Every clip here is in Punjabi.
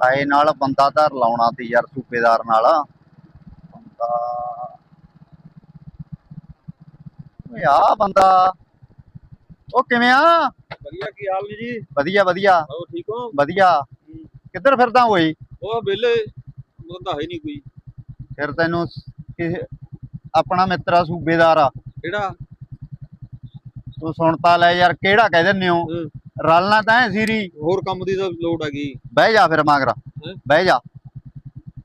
ਤਾਏ ਨਾਲ ਬੰਦਾ ਧਰ ਲਾਉਣਾ ਤੇ ਯਾਰ ਸੂਬੇਦਾਰ ਨਾਲ। ਬੰਦਾ ਓਏ ਆ ਬੰਦਾ। ਉਹ ਕਿਵੇਂ ਆ? ਵਧੀਆ ਕੀ ਹਾਲ ਨੇ ਜੀ? ਵਧੀਆ ਵਧੀਆ। ਹੋ ਠੀਕ ਹੋ? ਵਧੀਆ। ਕਿੱਧਰ ਫਿਰਦਾ ਓਏ? ਉਹ ਵਿਹਲੇ ਮੁੰਦਾ ਹੈ ਨਹੀਂ ਕੋਈ। ਫਿਰ ਤੈਨੂੰ ਆਪਣਾ ਮਿੱਤਰਾ ਸੂਬੇਦਾਰ ਆ। ਕਿਹੜਾ? ਤੂੰ ਸੁਣਤਾ ਲੈ ਯਾਰ ਕਿਹੜਾ ਕਹਿ ਹੋ? ਹੂੰ। ਰਲਣਾ ਤਾਂ ਹੈ ਸੀਰੀ। ਹੋਰ ਕੰਮ ਦੀ ਤਾਂ ਲੋੜ ਹੈਗੀ। ਬਹਿ ਜਾ ਫਿਰ ਮਗਰ? ਬਹਿ ਜਾ।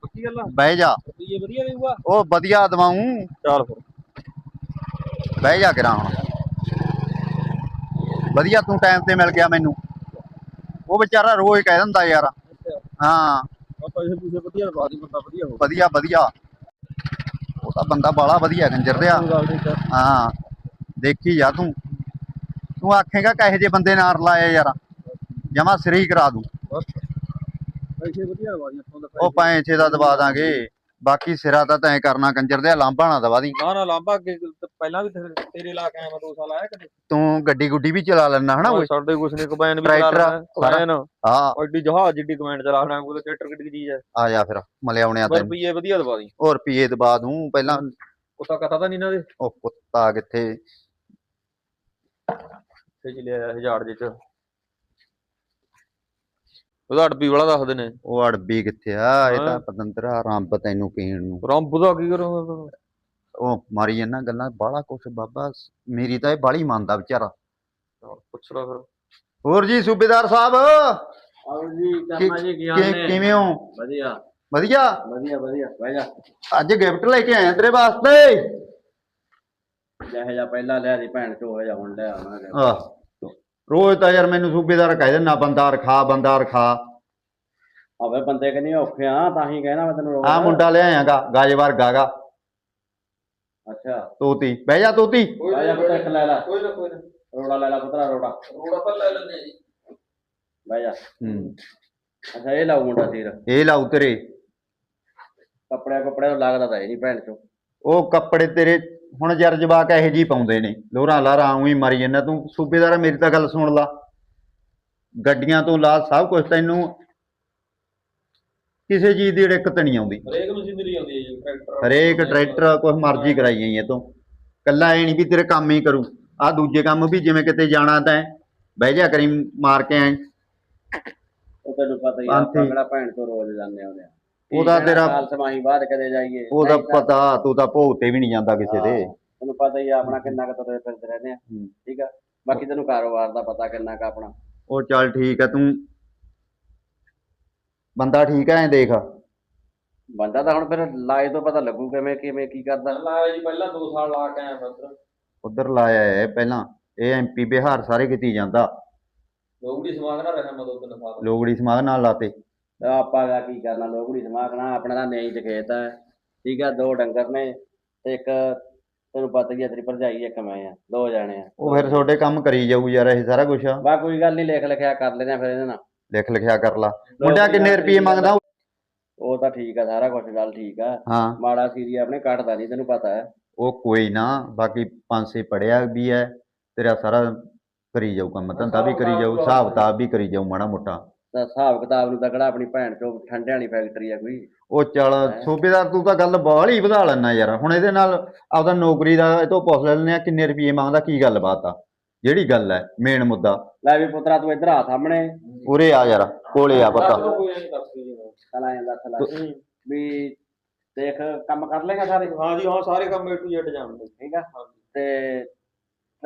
ਪੱਕੀ ਗੱਲ ਆ? ਬਹਿ ਜਾ। ਇਹ ਵਧੀਆ ਦੇਊਗਾ ਉਹ ਵਧੀਆ ਦਵਾਉਂ ਚੱਲ ਫਿਰ। ਬਹਿ ਜਾ ਕਰਾਂ ਹੁਣ। ਵਧੀਆ ਤੂੰ ਟਾਈਮ ਤੇ ਮਿਲ ਗਿਆ ਮੈਨੂੰ। ਉਹ ਵਿਚਾਰਾ ਰੋਜ਼ ਕਹਿ ਦਿੰਦਾ ਯਾਰ। ਹਾਂ। ਪੂਸੇ ਵਧੀਆ ਬੰਦਾ ਵਧੀਆ ਹੋ ਵਧੀਆ ਵਧੀਆ। ਉਹ ਤਾਂ ਬੰਦਾ ਬਾਲਾ ਵਧੀਆ ਕੰਜਰ ਦਿਆ ਹਾਂ। ਦੇਖੀ ਜਾ ਤੂੰ। ਤੂੰ ਆਖੇਗਾ ਕਹੇ ਜੇ ਬੰਦੇ ਨਾਲ ਲਾਇਆ ਯਾਰ। ਜਮਾ ਸਿਰੇ ਕਰਾ ਦੂੰ। ਪੈਸੇ ਵਧੀਆ ਆਪਾਂ ਦਾ ਉਹ ਪੈਸੇ। ਦਾ ਦਵਾ ਦਾਂਗੇ। ਬਾਕੀ ਸਿਰਾ ਤਾਂ ਤੈਂ ਕਰਨਾ ਕੰਜਰ ਦਿਆ ਲਾਂਭਾ ਨਾ ਦਵਾ ਦੀ। ਨਾ ਨਾ ਅੱਗੇ ਤੇ ਪਹਿਲਾਂ ਵੀ ਤੇਰੇ ਤੇਰੇ ਲਾ ਕੇ ਆਇਆ ਮੈਂ 2 ਸਾਲ ਆਇਆ ਕਦੇ। ਤੂੰ ਗੱਡੀ ਗੁੱਡੀ ਵੀ ਚਲਾ ਲੈਣਾ ਹਨਾ ਓਏ ਸਾਡੇ ਕੁਛ ਨਹੀਂ ਕਬੈਨ ਵੀ ਚਲਾ ਆ, ਲੈਣਾ ਕਬੈਨ ਹਾਂ। ਐਡੀ ਜਹਾਜ਼ ਜਿੱਡੀ ਕਬੈਨ ਚਲਾ ਲੈਣਾ ਕੋਈ ਟਰੈਕਟਰ ਕਿੱਡੀ ਚੀਜ਼ ਹੈ ਆ ਜਾ ਫਿਰ ਮਲਿਆਉਣਿਆ ਪਰ ਤੈਨੂੰ। ਰੁਪਈਏ ਵਧੀਆ ਦਵਾ ਦੀ। ਹੋਰ ਪੀਏ ਦਵਾ ਦੂੰ ਪਹਿਲਾਂ ਕੁੱਤਾ ਕਥਾ ਤਾਂ ਨਹੀਂ ਇਹਨਾਂ ਦੇ। ਉਹ ਕੁੱਤਾ ਕਿੱਥੇ? ਤੇ ਚ ਲਿਆ ਹਜ਼ਾਰ ਦੇ ਚ ਉਹਦਾ ਅੜਪੀ ਵਾਲਾ ਦੱਸਦੇ ਨੇ। ਉਹ ਅੜਬੀ ਕਿੱਥੇ ਆ? ਇਹ ਤਾਂ। ਪਤੰਦਰਾ ਰੰਬ ਤੈਨੂੰ ਪੀਣ ਨੂੰ। ਰੰਬ ਦਾ ਕੀ ਕਰੋਗੇ ਉਹ ਮਾਰੀ ਇਹਨਾਂ ਗੱਲਾਂ ਬਾਲਾ ਕੁਛ ਬਾਬਾ ਮੇਰੀ ਤਾਂ ਇਹ ਬਾਲੀ ਮੰਨਦਾ ਵਿਚਾਰਾ। ਪੁੱਛ ਲਾ ਫਿਰ। ਹੋਰ ਜੀ ਸੂਬੇਦਾਰ ਸਾਹਿਬ? ਆਓ ਜੀ ਕਿ- ਕਰਨਾ ਜੀ ਕੀ ਹਾਲ ਕਿ- ਨੇ? ਕਿਵੇਂ ਹੋ? ਵਧੀਆ। ਵਧੀਆ? ਵਧੀਆ ਵਧੀਆ ਬਹਿ ਜਾ। ਅੱਜ ਗਿਫਟ ਲੈ ਕੇ ਆਇਆ ਤੇਰੇ ਵਾਸਤੇ। ਜਿਹੇ ਜਾ ਪਹਿਲਾਂ ਲਿਆ ਦੀ ਭੈਣ ਚੋ ਹੋ ਜਾ ਹੁਣ ਲੈ ਆਵਾਂਗੇ ਆਹ ਰੋਜ਼ ਤਾਂ ਯਾਰ ਮੈਨੂੰ ਸੂਬੇਦਾਰ ਕਹਿ ਦਿੰਦਾ ਬੰਦਾ ਰਖਾ ਬੰਦਾ ਰਖਾ। ਆਵੇ ਬੰਦੇ ਕਿ ਨਹੀਂ ਔਖੇ ਆ ਤਾਂ ਹੀ ਕਹਿਣਾ ਮੈਂ ਤੈਨੂੰ ਰੋਜ਼। ਆ ਮੁੰਡਾ ਲਿਆਇਆਗਾ ਗਾਜ ਵਰਗਾ ਗਾ ਅੱਛਾ। ਤੋਤੀ ਬਹਿ ਜਾ ਤੋਤੀ। ਬਹਿ ਜਾ ਪੁੱਤ ਇੱਕ ਲੈ ਲੈ। ਕੋਈ ਨਾ ਕੋਈ ਨਾ। ਰੋੜਾ ਲੈ ਲੈ ਪੁੱਤਰਾ ਰੋੜਾ। ਰੋੜਾ ਤਾਂ ਲੈ ਲੈਂਦੇ ਜੀ। ਬਹਿ ਜਾ। ਹੂੰ। ਅੱਛਾ ਇਹ ਲਾਉ ਮੁੰਡਾ ਤੀਰ ਇਹ ਲਾਉ ਤੇਰੇ। ਕੱਪੜਿਆਂ ਕੱਪੜਿਆਂ ਨੂੰ ਲੱਗਦਾ ਤਾਂ ਇਹ ਨਹੀਂ ਭੈਣ ਚੋ ਉਹ ਕੱਪੜੇ ਤੇਰੇ ਹੁਣ ਜਰ ਜਵਾਕ ਇਹੋ ਜਿਹੀ ਪਾਉਂਦੇ ਨੇ। ਲੋਹਰਾਂ ਲਾਰਾਂ ਉਂ ਹੀ ਮਾਰੀ ਜਾਂਦਾ। ਤੂੰ ਸੂਬੇਦਾਰ ਮੇਰੀ ਤਾਂ ਗੱਲ ਸੁਣ ਲਾ। ਗੱਡੀਆਂ ਤੋਂ ਲਾ ਸਭ ਕੁਝ ਤੈਨੂੰ ਕਿਸੇ ਚੀਜ਼ ਦੀ ਦਿੱਕਤ ਨਹੀਂ ਆਉਂਦੀ। ਹਰੇਕ ਮਸ਼ੀਨਰੀ ਆਉਂਦੀ ਹੈ ਜੀ ਟਰੈਕਟਰ। ਹਰੇਕ ਟਰੈਕਟਰ ਕੁਛ ਮਰਜ਼ੀ ਕਰਾਈ ਜਾਈ ਇਹ ਤੋਂ। ਕੱਲਾ ਐ ਨਹੀਂ ਵੀ ਤੇਰੇ ਕੰਮ ਹੀ ਕਰੂ। ਆ ਦੂਜੇ ਕੰਮ ਵੀ ਜਿਵੇਂ ਕਿਤੇ ਜਾਣਾ ਤੈਂ ਬਹਿ ਜਾ ਕਰੀ ਮਾਰ ਕੇ ਐ। ਉਹ ਤੈਨੂੰ ਪਤਾ ਹੀ ਆ ਭੈਣ ਤੋਂ ਰੋਜ਼ ਜਾਂਦੇ ਆਉਂਦੇ ਆ। ਉਹਦਾ ਤੇਰਾ- ਸਾਲ ਸਮਾਈ ਬਾਅਦ ਕਦੇ ਜਾਈਏ? ਉਹਦਾ ਨਹੀਂ ਤਾਂ- ਪਤਾ ਤੂੰ ਤਾਂ ਭੋਗ ਤੇ ਵੀ ਨਹੀਂ ਜਾਂਦਾ ਕਿਸੇ ਦੇ। ਹਾਂ, ਤੈਨੂੰ ਪਤਾ ਹੀ ਆ ਆਪਣਾ ਕਿੰਨਾ ਕੁ ਤੁਰੇ ਫਿਰਦੇ ਰਹਿੰਦੇ ਆ। ਹੂੰ। ਠੀਕ ਆ? ਬਾਕੀ ਤੈਨੂੰ ਕਾਰੋਬਾਰ ਦਾ ਪਤਾ ਕਿੰਨਾ ਕੁ ਆਪਣਾ। ਉਹ ਚੱਲ ਠੀਕ ਹੈ ਤੂੰ ਬੰਦਾ ਠੀਕ ਐ ਦੇਖ। ਬੰਦਾ ਤਾਂ ਹੁਣ ਫਿਰ ਲਾਏ ਤੋਂ ਪਤਾ ਲੱਗੂ ਕਿਵੇਂ ਕਿਵੇਂ ਕੀ ਕਰਦਾ। ਲਾਇਆ ਜੀ ਪਹਿਲਾਂ 2 ਸਾਲ ਲਾ ਕੇ ਆਇਆ ਮੈਂ ਉੱਧਰ। ਲਾਇਆ ਹੈ ਪਹਿਲਾਂ। ਇਹ ਐਮਪੀ ਬਿਹਾਰ ਸਾਰੇ ਕਿਤੇ ਹੀ ਜਾਂਦਾ। ਲੋਗੜੀ ਸਮਾਗ ਨਾ ਰਹਿਣਾ ਮੈਂ ਦੋ ਤਿੰਨ ਸਾਲ। ਲੋਗੜੀ ਸਮਾਧ ਨਾਲ ਲਾਤੇ। ਆਪਾਂ ਦਾ ਕੀ ਕਰਨਾ ਲੋਕੜੀ ਸਮਾਖਣਾ ਆਪਣਾ ਤਾਂ ਨਹੀਂ ਚ ਖੇਤ ਹੈ। ਠੀਕ ਆ ਦੋ ਡੰਗਰ ਨੇ ਤੇ ਇੱਕ ਤੈਨੂੰ ਪਤਾ ਹੀ ਆ ਤੇਰੀ ਭਰਜਾਈ ਇੱਕ ਮੈਂ ਆ ਦੋ ਜਾਣੇ ਆ। ਉਹ ਫਿਰ ਤੁਹਾਡੇ ਕੰਮ ਕਰੀ ਜਾਊ ਯਾਰ ਇਹ ਸਾਰਾ ਕੁਝ ਬਾ ਕੋਈ ਗੱਲ ਨਹੀਂ ਲਿਖ ਲਿਖਿਆ ਕਰ ਲੈਂਦੇ ਆ ਫਿਰ ਇਹਦੇ ਨਾਲ। ਲਿਖ ਲਿਖਿਆ ਕਰ ਲਾ। ਮੁੰਡਿਆ ਕਿੰਨੇ ਰੁਪਏ ਮੰਗਦਾ ਉਹ? ਤਾਂ ਠੀਕ ਆ ਸਾਰਾ ਕੁਝ ਗੱਲ ਠੀਕ ਆ। ਹਾਂ। ਮਾੜਾ ਸੀਰੀ ਆਪਣੇ ਕੱਟਦਾ ਨਹੀਂ ਤੈਨੂੰ ਪਤਾ ਹੈ। ਉਹ ਕੋਈ ਨਾ ਬਾਕੀ ਪੰਜ ਛੇ ਪੜਿਆ ਵੀ ਹੈ ਤੇਰਾ ਸਾਰਾ ਕਰੀ ਜਾਊ ਕੰਮ ਧੰਦਾ ਵੀ ਕਰੀ ਜਾਊ ਹਿਸਾਬ ਕਿਤਾਬ ਵੀ ਕਰੀ ਜਾਊ ਮਾੜਾ ਮੋਟਾ। ਤਾਂ ਹਿਸਾਬ ਕਿਤਾਬ ਨੂੰ ਤਕੜਾ ਆਪਣੀ ਭੈਣ ਚੋਂ ਠੰਡੇ ਵਾਲੀ ਫੈਕਟਰੀ ਆ ਕੋਈ। ਉਹ ਚੱਲ ਸੂਬੇਦਾਰ ਤੂੰ ਤਾਂ ਗੱਲ ਬਾਹਲੀ ਵਧਾ ਲੈਣਾ ਯਾਰ। ਹੁਣ ਇਹਦੇ ਨਾਲ ਆਪਦਾ ਨੌਕਰੀ ਦਾ ਇਹ ਤੋਂ ਪੁੱਛ ਲੈਂਦੇ ਆ ਕਿੰਨੇ ਰੁਪਏ ਮੰਗਦਾ ਕੀ ਗੱਲ ਬਾਤ ਆ। ਜਿਹੜੀ ਗੱਲ ਹੈ ਮੇਨ ਮੁੱਦਾ। ਲੈ ਵੀ ਪੁੱਤਰਾ ਤੂੰ ਇੱਧਰ ਆ ਸਾਹਮਣੇ। ਉਰੇ ਆ ਯਾਰ ਕੋਲੇ ਆ ਪਤਾ। ਚਲਾ ਜਾਂਦਾ ਵੀ ਦੇਖ ਕੰਮ ਕਰ ਲੇਗਾ ਸਾਰੇ? ਹਾਂ ਜੀ ਹਾਂ ਸਾਰੇ ਕੰਮ A to Z ਜਾਣਦੇ। ਠੀਕ ਆ? ਤੇ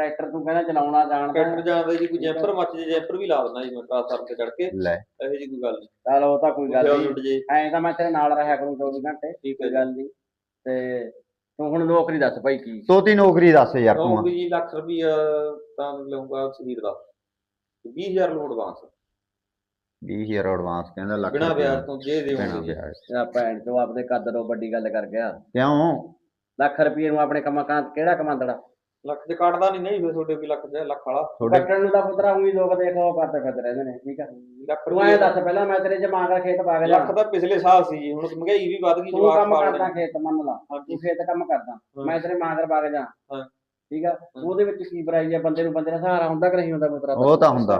ਟਰੈਕਟਰ ਤੂੰ ਕਹਿੰਦਾ ਚਲਾਉਣਾ ਜਾਣਦਾ। ਟਰੈਕਟਰ ਜਾਣਦਾ ਜੀ ਕੋਈ ਜੈਪਰ ਮੱਚ ਜੇ ਜੈਪਰ ਵੀ ਲਾ ਦਿੰਦਾ ਜੀ ਮੈਂ ਟਰਾਂਸਫਰ ਤੇ ਚੜ ਕੇ। ਲੈ। ਇਹੋ ਜੀ ਕੋਈ ਗੱਲ ਨਹੀਂ। ਚੱਲ ਉਹ ਤਾਂ ਕੋਈ ਗੱਲ ਨਹੀਂ। ਐਂ ਤਾਂ ਮੈਂ ਤੇਰੇ ਨਾਲ ਰਹਿਆ ਕਰੂੰ 24 ਘੰਟੇ ਠੀਕ ਹੈ ਗੱਲ ਨਹੀਂ। ਤੇ ਤੂੰ ਹੁਣ ਨੌਕਰੀ ਦੱਸ ਭਾਈ ਕੀ। ਤੋਤੀ ਨੌਕਰੀ ਦੱਸ ਯਾਰ ਤੂੰ ਨੌਕਰੀ ਜੀ ਲੱਖ ਰੁਪਈਆ ਤਾਂ ਲਊਗਾ ਸਰੀਰ ਦਾ। 20000 ਲੋਡ ਬਾਂਸ 20000 ਐਡਵਾਂਸ ਕਹਿੰਦਾ ਲੱਖ ਬਿਨਾ ਵਿਆਜ ਤੋਂ ਜੇ ਦੇਵਾਂਗੇ। ਤੇਰਾ ਭੈਣ ਚੋ ਆਪਦੇ ਕੱਦ ਤੋਂ ਵੱਡੀ ਗੱਲ ਕਰ ਗਿਆ ਕਿਉਂ? ਲੱਖ ਰੁਪਏ ਨੂੰ ਆਪਣੇ ਕੰਮਾਂ ਕਾਂ ਕਿਹੜਾ ਕਮਾਂਦੜਾ? ਲੱਖ ਤੇ ਕੱਟਦਾ ਨਹੀਂ ਨਹੀਂ ਫਿਰ ਤੁਹਾਡੇ ਵੀ ਲੱਖ ਦੇ ਲੱਖ ਵਾਲਾ। ਤੁਹਾਡੇ ਕੱਟਣ ਨੂੰ ਤਾਂ ਪੁੱਤਰਾ ਉਹੀ ਲੋਕ ਦੇਖੋ ਕਰਦੇ ਫਿਰਦੇ ਰਹਿੰਦੇ ਨੇ ਠੀਕ ਆ? ਲੱਖ ਤੂੰ ਐਂ ਦੱਸ ਪਹਿਲਾਂ ਮੈਂ ਤੇਰੇ ਜਮਾ ਕਰ ਖੇਤ ਪਾ ਕੇ ਲੱਖ ਤਾਂ ਪਿਛਲੇ ਸਾਲ ਸੀ ਜੀ ਹੁਣ ਮਹਿੰਗਾਈ ਵੀ ਵੱਧ ਗਈ ਤੂੰ ਜਵਾਕ ਕੰਮ ਕਰਦਾ ਖੇਤ ਮੰਨ ਲਾ। ਤੂੰ ਖੇਤ ਕੰਮ ਕਰਦਾ। ਮੈਂ ਤੇਰੇ ਮਾਂਗਰ ਪਾ ਕੇ ਜਾ। ਹਾਂ। ਠੀਕ ਆ? ਉਹਦੇ ਵਿੱਚ ਕੀ ਬੁਰਾਈ ਆ? ਬੰਦੇ ਨੂੰ ਬੰਦੇ ਦਾ ਸਹਾਰਾ ਹੁੰਦਾ ਕਿ ਨਹੀਂ ਹੁੰਦਾ ਪੁੱਤਰਾ? ਉਹ ਤਾਂ ਹੁੰਦਾ।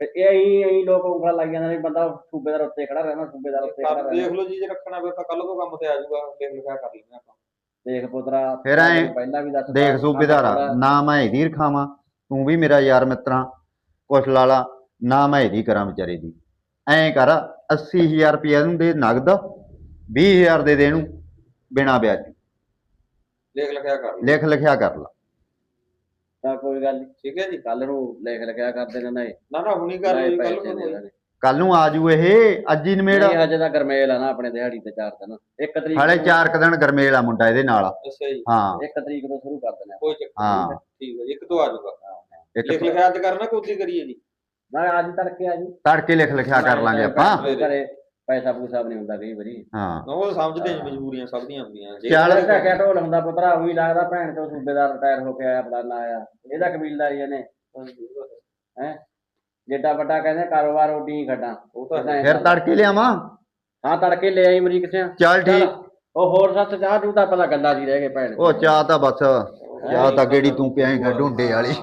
ਤੇ ਇਹ ਐਂ ਐਂ ਲੋਕ ਉਂਗਲਾਂ ਲਾਈ ਜਾਂਦੇ ਨੇ ਬੰਦਾ ਸੂਬੇਦਾਰ ਉੱਤੇ ਖੜਾ ਰਹਿਣਾ ਸੂਬੇਦਾਰ ਉੱਤੇ ਖੜਾ ਰਹਿਣਾ। ਦੇਖ ਲਓ ਜੀ ਜੇ ਰੱਖਣਾ ਫਿਰ ਤਾਂ ਕੱਲ ਤੋਂ ਕੰਮ ਤੇ ਆ ਜਾਊਗਾ ਲਿਖ ਲਿਖਿਆ ਕਰ ਲੈਂਦੇ ਆਪਾਂ। ਦੇਖ ਪੁੱਤਰਾ ਫਿਰ ਐਂ ਪਹਿਲਾਂ ਵੀ ਦੱਸ ਦੇਖ ਸੂਬੇਦਾਰਾ ਨਾ ਮੈਂ ਇਹਦੀ ਰਖਾਵਾਂ ਤੂੰ ਵੀ ਮੇਰਾ ਯਾਰ ਮਿੱਤਰਾਂ ਕੁਛ ਲਾਲਾ ਨਾ ਮੈਂ ਇਹਦੀ ਕਰਾਂ ਵਿਚਾਰੇ ਦੀ। ਐਂ ਕਰ 80000 ਰੁਪਏ ਨੂੰ ਦੇ ਨਗਦ 20000 ਦੇ ਦੇ ਇਹਨੂੰ ਬਿਨਾ ਵਿਆਜ ਲਿਖ ਲਿਖਿਆ ਕਰ। ਲਿਖ ਲਿਖਿਆ ਕਰ ਲਾ। ਤਾਂ ਕੋਈ ਗੱਲ ਨਹੀਂ ਠੀਕ ਹੈ ਜੀ ਕੱਲ ਨੂੰ ਲਿਖ ਲਿਖਿਆ ਕਰ ਦੇਣਾ ਨਾ ਨਾ ਨਾ ਹੁਣੀ ਕਰ ਲਈ ਕੱਲ ਨੂੰ ਕੱਲ ਨੂੰ ਆ ਜੂ ਇਹ ਅੱਜ ਹੀ ਨਵੇੜ ਨਹੀਂ ਹਜੇ ਤਾਂ ਗਰਮੇਲ ਆ ਨਾ ਆਪਣੇ ਦਿਹਾੜੀ ਤੇ ਚਾਰ ਦਿਨ। ਇੱਕ ਤਰੀਕ ਹਾਲੇ ਨੂੰ- ਚਾਰ ਕੁ ਦਿਨ ਗਰਮੇਲ ਆ ਮੁੰਡਾ ਇਹਦੇ ਨਾਲ। ਅੱਛਾ ਜੀ। ਹਾਂ। ਇੱਕ ਤਰੀਕ ਤੋਂ ਸ਼ੁਰੂ ਕਰ ਦੇਣਾ ਕੋਈ ਚੱਕਰ ਹਾਂ। ਨਹੀਂ ਠੀਕ ਹੈ ਜੀ, ਇੱਕ ਤੋਂ ਆ ਜਾਊਗਾ। ਇੱਕ ਲਿਖ ਲਿਖਿਆ ਅੱਜ ਕਰਨਾ ਕਿ ਉਦੀ ਕਰੀਏ ਜੀ। ਮੈਂ ਅੱਜ ਤੜਕੇ ਆ ਜੀ। ਤੜਕੇ ਲਿਖ ਲਿਖਿਆ ਕਰ ਲਾਂਗੇ ਆਪਾਂ। ਘਰੇ ਪੈਸਾ ਪੂਸਾ ਵੀ ਨਹੀਂ ਹੁੰਦਾ ਕਈ ਵਾਰੀ। ਹਾਂ। ਨਾ ਉਹ ਸਮਝਦੇ ਜੀ ਮਜਬੂਰੀਆਂ ਸਭ ਦੀਆਂ ਹੁੰਦੀਆਂ। ਜੇ ਚੱਲ। ਚੱਲ ਕਿਆ ਢੋਲ ਹੁੰਦਾ ਪੁੱਤਰਾ ਉਹੀ ਲੱਗਦਾ ਭੈਣ ਚੋਂ ਸੂਬੇਦਾਰ ਰਿਟਾਇਰ ਹੋ ਕੇ ਆਇਆ ਫਲਾਨਾ ਆਇਆ। ਇਹਦਾ ਕਬੀਲਦਾਰੀ ਇਹਨੇ। ਜਿੱਡਾ ਵੱਡਾ ਕਹਿੰਦੇ ਕਾਰੋਬਾਰ ਉਹ ਡੀ ਖੱਡਾਂ। ਉਹ ਤਾਂ ਹੈ। ਫਿਰ ਤੜਕੇ ਲਿਆਵਾਂ? ਹਾਂ ਤੜਕੇ ਲੈ ਆਈ ਅਮਰੀਕ ਸਿਆ। ਚੱਲ ਠੀਕ। ਉਹ ਹੋਰ ਸੱਤ ਚਾਹ ਜੂ ਤਾਂ ਪਹਿਲਾਂ ਗੱਲਾਂ ਦੀ ਰਹਿ ਗਏ ਭੈਣ। ਉਹ ਚਾਹ ਤਾਂ ਬਸ ਚਾਹ ਤਾਂ ਕਿਹੜੀ ਤੂੰ ਪਿਆਏਂਗਾ ਢੁੰਡੇ ਵਾਲੀ।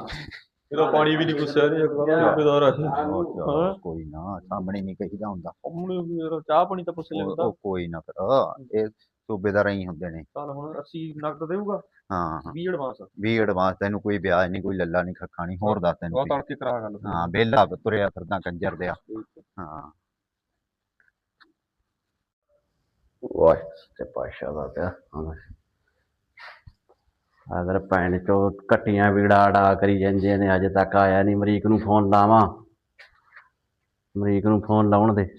ਇਹਦਾ ਪਾਣੀ ਵੀ ਨਹੀਂ ਗੁੱਸਿਆ ਨਹੀਂ ਜ਼ਿੰਮੇਦਾਰ ਉਹ ਕੋਈ ਨਾ ਸਾਹਮਣੇ ਨਹੀਂ ਕਹੀਦਾ ਹੁੰਦਾ। ਚਾਹ ਪਾਣੀ ਤਾਂ ਪੁੱਛ ਉਹ ਉਹ ਕੋਈ ਨਾ ਫਿਰ ਇਹ ਸੂਬੇਦਾਰ ਹੀ ਹੁੰਦੇ ਨੇ। ਚੱਲ ਹੁਣ 80 ਨਕਦ ਦੇਊਗਾ। ਹਾਂ 20 ਐਡਵਾਂਸ ਵੀ ਐਡਵਾਂਸ ਤੈਨੂੰ ਕੋਈ ਵਿਆਜ ਨਹੀਂ ਕੋਈ ਲੱਲਾ ਨਹੀਂ ਖੱਖਾ ਨਹੀਂ ਹੋਰ ਦੱਸ ਤੈਨੂੰ ਉਹ ਕੀ। ਤੜਕੇ ਕਰਾ ਗੱਲ। ਹਾਂ ਵਿਹਲਾ ਤੁਰਿਆ ਫਿਰਦਾ ਕੰਜਰ ਦਿਆ ਹਾਂ। ਵਾਹ ਤੇ ਪਾਸ਼ਾ ਦਾ ਪਿਆ। ਅਗਰ ਭੈਣ ਚੋ ਕੱਟੀਆਂ ਵੀੜਾ ਡਾ ਕਰੀ ਜਾਂਦੇ ਨੇ ਅਜੇ ਤੱਕ ਆਇਆ ਨਹੀਂ ਅਮਰੀਕ ਨੂੰ ਫੋਨ ਲਾਵਾਂ। ਅਮਰੀਕ ਨੂੰ ਫੋਨ ਲਾਉਣ ਦੇ।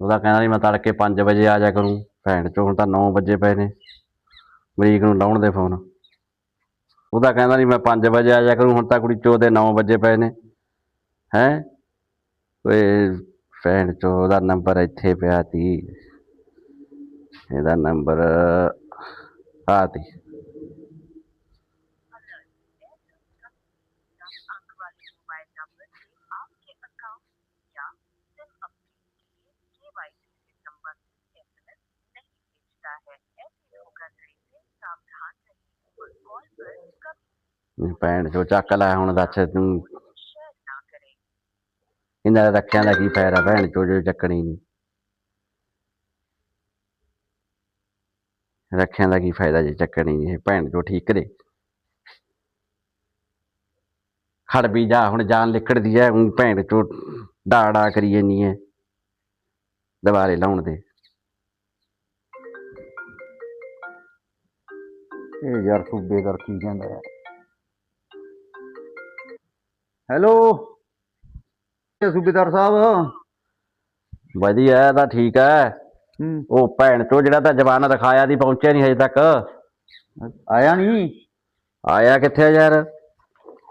ਉਹਦਾ ਕਹਿੰਦਾ ਨਹੀਂ ਮੈਂ ਤੜਕੇ 5 ਵਜੇ ਆ ਜਾ ਕਰੂੰ। ਭੈਣ ਚੋ ਹੁਣ ਤਾਂ 9 ਵਜੇ ਪਏ ਨੇ। ਮਰੀਕ ਨੂੰ ਲਾਉਣ ਦੇ ਫੋਨ। ਉਹਦਾ ਕਹਿੰਦਾ ਨਹੀਂ ਮੈਂ 5 ਵਜੇ ਆ ਜਾ ਕਰੂੰ, ਹੁਣ ਤਾਂ ਕੁੜੀ ਚੋ ਦੇ 9 ਵਜੇ ਪਏ ਨੇ। ਹੈ? ਓਏ, ਭੈਣ ਚੋ ਉਹਦਾ ਨੰਬਰ ਇੱਥੇ ਪਿਆ ਤੀ। ਇਹਦਾ ਨੰਬਰ ਆ ਤੀ। ਭੈਣ, ਜੋ ਚੱਕ ਲਾਇਆ ਹੁਣ ਦੱਸ ਤੂੰ। ਇਹਨਾਂ ਦਾ ਰੱਖਿਆ ਦਾ ਕੀ ਫਾਇਦਾ ਭੈਣ ਚੋ ਜੋ ਚੱਕਣੀ ਨਹੀਂ ਰੱਖਿਆ ਦਾ ਕੀ ਫਾਇਦਾ ਜੇ ਚੱਕਣੀ ਨਹੀਂ ਭੈਣ ਚੋ ਠੀਕ ਕਰੇ ਖੜ ਵੀ ਜਾ, ਹੁਣ ਜਾਨ ਲਿਕੜਦੀ ਐ, ਉਂ ਭੈਣ ਚੋ ਡਾੜਾ ਕਰੀ ਜੰਨੀ ਐ, ਦੁਬਾਰੇ ਲਾਉਣ ਦੇ। ਇਹ ਯਾਰ ਸੂਬੇਦਾਰ ਕੀ ਕਹਿੰਦਾ। ਹੈਲੋ ਇਹ ਸੂਬੇਦਾਰ ਸਾਹਿਬ। ਵਧੀਆ ਇਹ ਤਾਂ ਠੀਕ ਐ ਹੂੰ। ਉਹ ਭੈਣ ਚੋ ਜਿਹੜਾ ਤਾਂ ਜਵਾਨ ਦਿਖਾਇਆ ਦੀ ਪਹੁੰਚਿਆ ਨਹੀਂ ਹਜੇ ਤੱਕ। ਆਇਆ ਨਹੀਂ ਆਇਆ ਕਿੱਥੇ ਆ ਯਾਰ?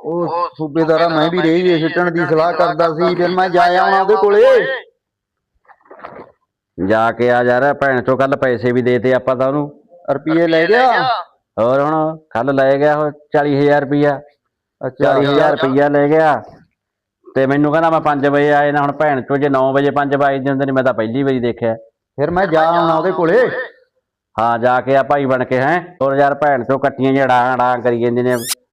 ਉਹ ਸੂਬੇਦਾਰਾ ਮੈਂ ਵੀ ਰੇਹ ਵੇ ਸਿੱਟਣ ਦੀ ਸਲਾਹ ਕਰਦਾ ਸੀ ਫਿਰ ਮੈਂ ਜਾ ਆਉਣਾ ਉਹਦੇ ਕੋਲੇ। ਜਾ ਕੇ ਆ ਯਾਰ ਭੈਣ ਚੋ ਕੱਲ ਪੈਸੇ ਵੀ ਦੇਤੇ ਆਪਾਂ ਤਾਂ ਉਹਨੂੰ। ਰੁਪਏ ਲੈ ਗਿਆ? ਹੋਰ ਹੁਣ ਕੱਲ ਲੈ ਗਿਆ ਉਹ 40000 ਰੁਪਇਆ 40000 ਰੁਪਇਆ ਲੈ ਗਿਆ। ਤੇ ਮੈਨੂੰ ਕਹਿੰਦਾ ਮੈਂ 5 ਵਜੇ ਆਏ ਨਾ ਹੁਣ ਭੈਣ ਚੋ ਜੇ 9 ਵਜੇ 5 ਵਜੇ ਹੁੰਦੇ ਨੇ ਮੈਂ ਤਾਂ ਪਹਿਲੀ ਵਾਰੀ ਦੇਖਿਆ। ਫਿਰ ਮੈਂ ਜਾ ਆਉਣਾ ਉਹਦੇ ਕੋਲੇ। ਹਾਂ ਜਾ ਕੇ ਆ ਭਾਈ ਬਣ ਕੇ ਹੈ। ਹੋਰ ਯਾਰ ਭੈਣ ਚੋ ਕੱਟੀਆਂ ਜਿਹੜਾ ਡਾਂ ਡਾਂ ਕਰੀ ਜਾਂਦੇ ਨੇ।